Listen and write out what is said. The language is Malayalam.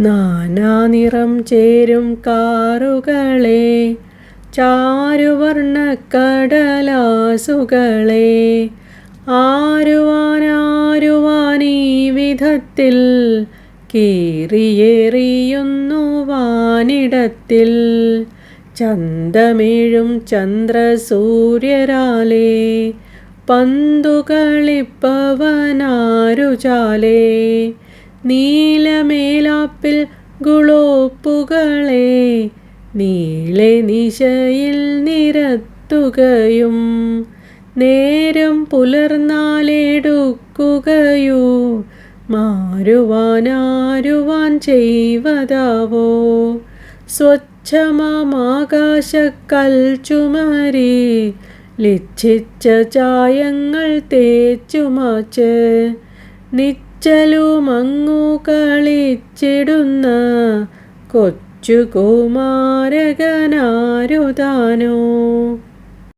നാനാനിറം ചേരും കാറുകളെ ചാരുവർണക്കടലാസുകളെ. ആരുവാനാരുവാനീ വിധത്തിൽ കീറിയേറിയുന്നു വാനിടത്തിൽ. ചന്തമേഴും ചന്ദ്രസൂര്യരാലേ പന്തുകളിപ്പവനാരുചാലേ. നീലമേലാപ്പിൽ ഗുളോപ്പുകളെ നീളെ നിശയിൽ നിരത്തുകയും നേരം പുലർന്നാലെടുക്കുകയോ. മാരുവാനാരുവാൻ ചെയ്വതാവോ? സ്വച്ഛമാകാശക്കൽ ചുമരി ലിച്ഛിച്ച ചായങ്ങൾ തേച്ചുമാച്ച് നിശ്ചലുമങ്ങു കളിച്ചിടുന്ന കൊച്ചു കുമാരകനാരുതാനോ